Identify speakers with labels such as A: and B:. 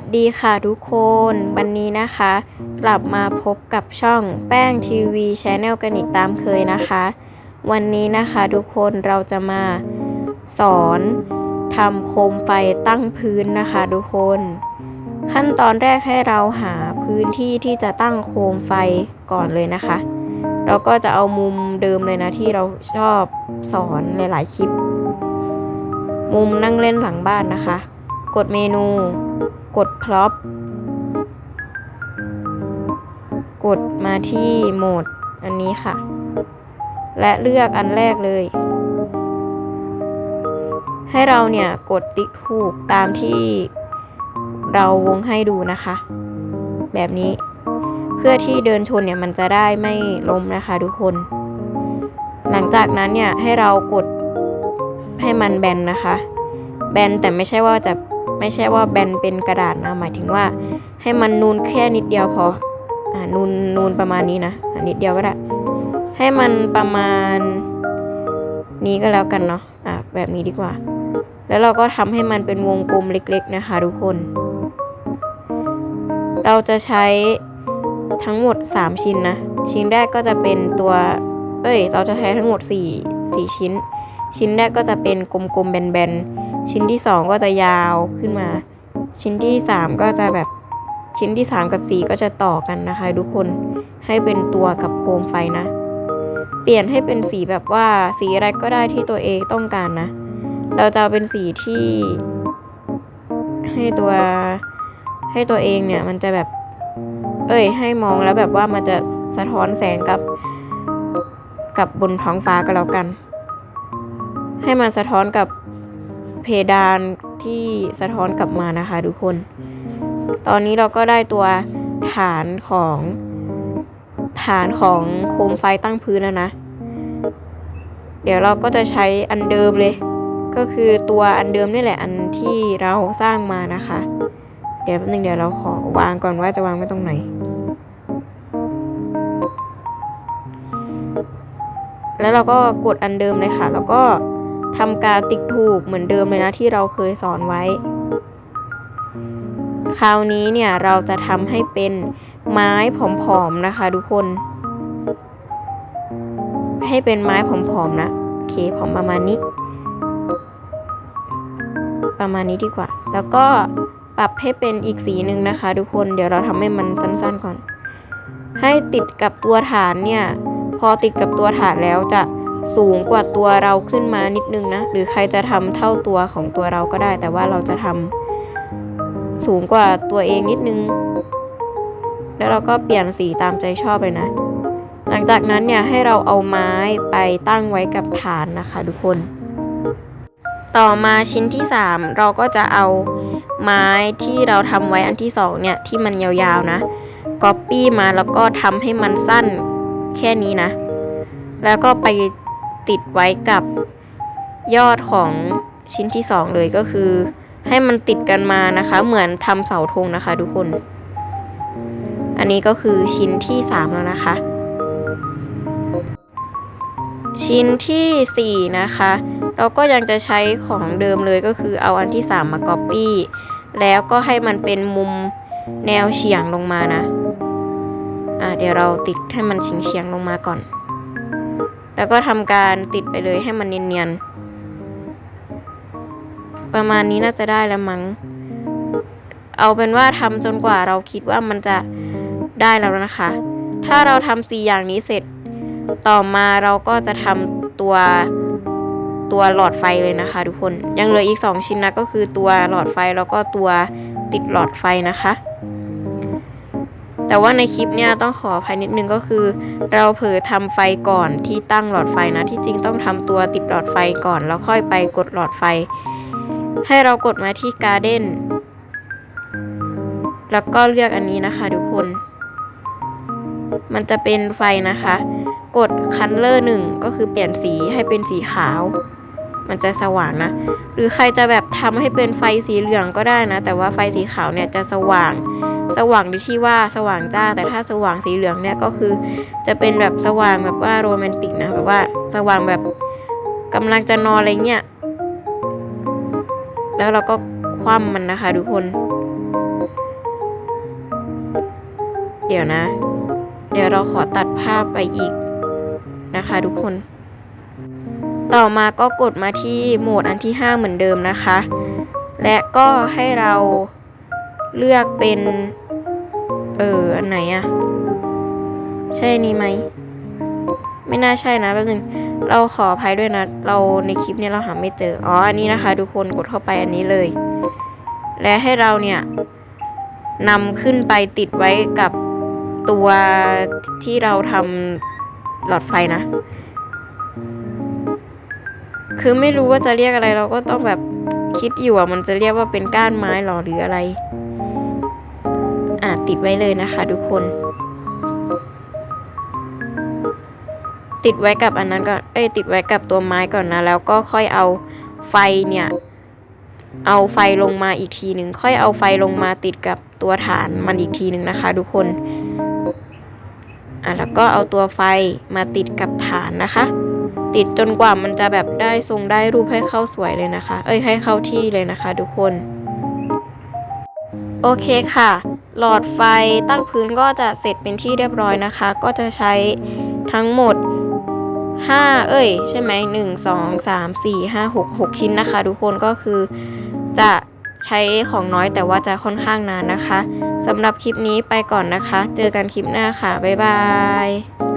A: วัสดีค่ะทุกคน วันนี้นะคะ กลับมาพบกับช่องแป้งทีวีชแนลกันอีกตามเคยนะคะ วันนี้นะคะทุกคนเราจะมาสอนทำโคมไฟตั้งพื้นนะคะทุกคน ขั้นตอนแรกให้เราหาพื้นที่ที่จะตั้งโคมไฟก่อนเลยนะคะ เราก็จะเอามุมเดิมเลยนะที่เราชอบสอนหลายๆคลิป มุมนั่งเล่นหลังบ้านนะคะ กดเมนู กดพร็อพกดมาที่โหมดอันนี้ค่ะ และเลือกอันแรกเลย ให้เราเนี่ยกดติ๊กถูกตามที่เราวงให้ดูนะคะ แบบนี้เพื่อที่เดินชนเนี่ยมันจะได้ไม่ล้มนะคะทุกคน หลังจากนั้นเนี่ยให้เรากดให้มันแบนนะคะ แบนแต่ไม่ใช่ว่าจะ ไม่ใช่ว่าแบนเป็นกระดาษนะหมายถึงว่า ให้มันนูนแค่นิดเดียวพออ่านูนนูนประมาณนี้นะอ่านิดเดียวก็ได้ ให้มันประมาณนี้ก็แล้วกันเนาะอ่าแบบนี้ดีกว่า แล้วเราก็ทำให้มันเป็นวงกลมเล็ก ๆ นะคะทุกคน เราจะใช้ทั้งหมด 3 ชิ้นนะ ชิ้นแรกก็จะเป็นตัว เอ้ย เราจะใช้ทั้งหมด 4 4 ชิ้น ชิ้นแรกก็จะเป็นกลมๆแบนๆ ชิ้นที่ 2 ก็จะยาวขึ้นมา ชิ้นที่ 3 ก็จะแบบชิ้นที่ 3 กับ 4 ก็จะต่อกันนะคะ ทุกคนให้เป็นตัวกับโคมไฟนะ เปลี่ยนให้เป็นสีแบบว่าสีอะไรก็ได้ที่ตัวเองต้องการนะ เราจะเอาเป็นสีที่ ให้ตัวให้ตัวเองเนี่ยมันจะแบบ เอ้ย ให้มองแล้วแบบว่ามันจะสะท้อนแสงกับ กับบนท้องฟ้าก็แล้วกัน ให้มันสะท้อนกับ เพดานที่สะท้อนกลับมานะคะทุกคน ตอนนี้เราก็ได้ตัวฐานของฐานของโคมไฟตั้งพื้นแล้วนะ เดี๋ยวเราก็จะใช้อันเดิมเลย ก็คือตัวอันเดิมนี่แหละอันที่เราสร้างมานะคะ เดี๋ยวแป๊บนึงเดี๋ยวเราขอวางก่อนว่าจะวางไว้ตรงไหน แล้วเราก็กดอันเดิมเลยค่ะ แล้วก็ ทำการติ๊กถูกเหมือนเดิมเลยนะที่เราเคยสอนไว้ คราวนี้เนี่ยเราจะทำให้เป็นไม้ผอมๆนะคะ ทุกคน ให้เป็นไม้ผอมๆนะโอเคผอมประมาณนี้ ประมาณนี้ดีกว่า แล้วก็ปรับให้เป็นอีกสีหนึ่งนะคะ ทุกคนเดี๋ยวเราทำให้มันสั้นๆก่อน ให้ติดกับตัวฐานเนี่ย พอติดกับตัวฐานแล้วจะ สูงกว่าตัวเราขึ้นมานิดนึงนะ หรือใครจะทำเท่าตัวของตัวเราก็ได้ แต่ว่าเราจะทำสูงกว่าตัวเองนิดนึง แล้วเราก็เปลี่ยนสีตามใจชอบเลยนะ หลังจากนั้นเนี่ยให้เราเอาไม้ไปตั้งไว้กับฐานนะคะทุกคน ต่อมาชิ้นที่ 3 เราก็จะเอาไม้ที่เราทำไว้อันที่2เนี่ยที่มันยาวๆนะก๊อปปี้มาแล้วก็ทำให้มันสั้นแค่นี้นะ แล้วก็ไป ติดไว้กับยอดของชิ้นที่ 2 เลยก็คือ ให้มันติดกันมานะคะ เหมือนทำเสาธงนะคะ ทุกคน อันนี้ก็คือชิ้นที่ 3 แล้วนะคะ ชิ้นที่ 4 นะคะ เราก็ยังจะใช้ของเดิมเลยก็คือเอาอันที่ 3 มา Copy แล้วก็ให้มันเป็นมุมแนวเฉียงลงมานะ อ่าเดี๋ยวเราติดให้มันเฉียงเฉียงๆลงมาก่อน แล้วก็ทำการติดไปเลยให้มันเนียนๆ ประมาณนี้น่าจะได้แล้วมั้ง เอาเป็นว่าทำจนกว่าเราคิดว่ามันจะได้แล้วนะคะ ถ้าเราทำสี่อย่างนี้เสร็จ ต่อมาเราก็จะทำตัวตัวหลอดไฟเลยนะคะทุกคน ยังเหลืออีก 2 ชิ้นนะก็คือตัวหลอดไฟแล้วก็ตัวติดหลอดไฟนะคะ แต่ว่าในคลิปเนี่ยต้องขออภัยนิดนึงก็คือ เราเผลอทำไฟก่อนที่ตั้งหลอดไฟนะ ที่จริงต้องทำตัวติดหลอดไฟก่อน แล้วค่อยไปกดหลอดไฟ ให้เรากดมาที่การ์เด้นแล้วก็เลือกอันนี้นะคะทุกคน มันจะเป็นไฟนะคะ กดคันเลอร์หนึ่งก็คือเปลี่ยนสีให้เป็นสีขาว มันจะสว่างนะ หรือใครจะแบบทำให้เป็นไฟสีเหลืองก็ได้นะ แต่ว่าไฟสีขาวเนี่ยจะสว่าง สว่างในที่ว่าสว่างจ้า แต่ถ้าสว่างสีเหลืองเนี่ยก็คือ จะเป็นแบบสว่างแบบว่าโรแมนติกนะแบบว่าสว่างแบบกำลังจะนอนอะไรเงี้ยแล้วเราก็คว่ำมันนะคะทุกคน เดี๋ยวนะ เดี๋ยวเราขอตัดภาพไปอีกนะคะทุกคน ต่อมาก็กดมาที่โหมดอันที่ 5 เหมือนเดิมนะคะ และก็ให้เรา เลือกเป็น เอออันไหนอะใช่นี้ไหม ไม่น่าใช่นะแป๊บนึง เราขออภัยด้วยนะ เราในคลิปเนี้เราหาไม่เจอ อ๋อ อันนี้นะคะ ทุกคนกดเข้าไปอันนี้เลย และให้เราเนี่ยนำขึ้นไปติดไว้กับตัวที่เราทำหลอดไฟนะ คือไม่รู้ว่าจะเรียกอะไรเราก็ต้องแบบคิดอยู่อะมันจะเรียกว่าเป็นก้านไม้หรอหรืออะไร ติดไว้เลยนะคะทุกคน ติดไว้กับอันนั้นก่อนเอ้ยติดไว้กับตัวไม้ก่อนนะ แล้วก็ค่อยเอาไฟเนี่ย เอาไฟลงมาอีกทีหนึ่งค่อยเอาไฟลงมาติดกับตัวฐานมันอีกทีหนึ่งนะคะ ทุกคนอะแล้วก็เอาตัวไฟมาติดกับฐานนะคะ ติดจนกว่ามันจะแบบได้ทรงได้รูปให้เข้าสวยเลยนะคะ เอ้ยให้เข้าที่เลยนะคะ ทุกคน โอเคค่ะ หลอดไฟตั้งพื้นก็จะเสร็จเป็นที่เรียบร้อยนะคะ ก็จะใช้ทั้งหมด 5 เอ้ย ใช่ไหม1 2 3 4 5 6 6ชิ้นนะคะ ทุกคนก็คือจะใช้ของน้อยแต่ว่าจะค่อนข้างนานนะคะสำหรับคลิปนี้ไปก่อนนะคะ เจอกันคลิปหน้าค่ะ บ๊ายบาย